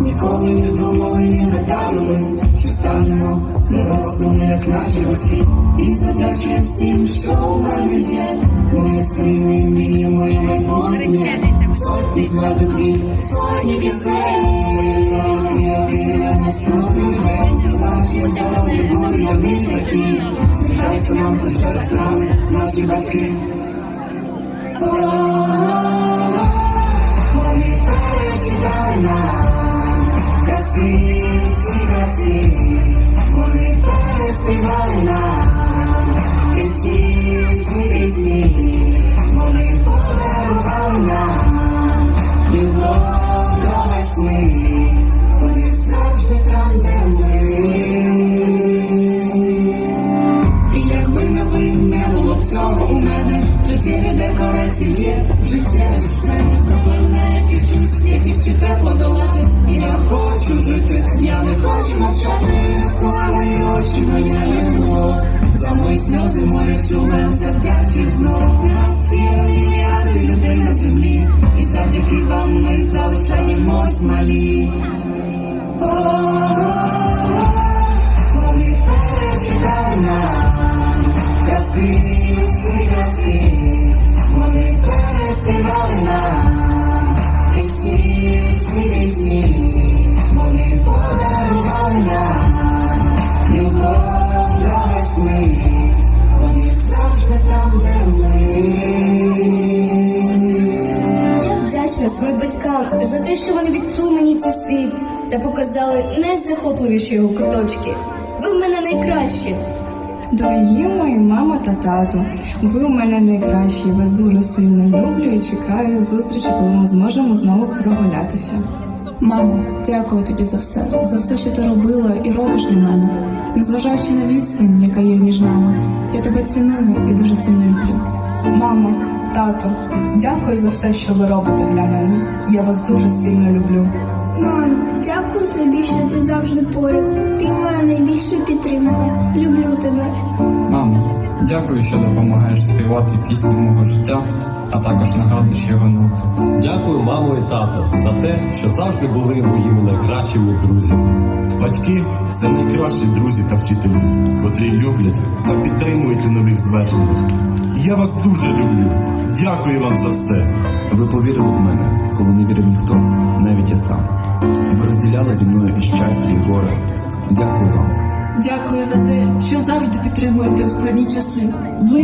Ніколи не думали, не гадали ми, що станемо дорослими, як наші батьки. І задячуємо всім, що в мене є. Ми сни, ми мріємо, і ми Сотні смертоків, сотні пісень. Я вірю в наступний день. Наші здоров'я, бур'я, вітряки. Сміхаються нам, пишаються нам, наші батьки. Вони перечитали нам казки, всі казки. Вони переспівали нам не цього у мене. Життєві декорації, життєві сцени Проблеми, які вчусь, які вчите подолати я хочу жити, я не хочу мовчати. Мої очі, моя любов За мої сльози, море шумем Завдячую знов. Нас є мільярди людей на землі. І завдяки вам ми залишаємось малі. Вони своїм батькам за те, що вони відкрили мені цей світ та показали найзахопливіші його куточки. Ви в мене найкращі. Дорогі мої мама та тато, ви у мене найкращі. Вас дуже сильно люблю і чекаю зустрічі, коли ми зможемо знову прогулятися. Мамо, дякую тобі за все, за все, що ти робила і робиш для мене. Незважаючи на відстань, яка є між нами, я тебе ціную і дуже сильно люблю. Мамо, тато, дякую за все, що ви робите для мене. Я вас дуже сильно люблю. Мам, дякую тобі, що ти завжди поряд. Ти моя найбільша підтримка. Люблю тебе. Мамо, дякую, що допомагаєш співати пісні мого життя, а також нагадуєш його ноти. Дякую, мамо і тато, за те, що завжди були моїми найкращими друзями. Батьки це найкращі друзі та вчителі, котрі люблять та підтримують у нових звершеннях. Я вас дуже люблю. Дякую вам за все. Ви повірили в мене, коли не вірив ніхто, навіть я сам. Ви розділяли зі мною і щастя, і горе. Дякую вам. Дякую за те, що завжди підтримуєте у складні часи. Ви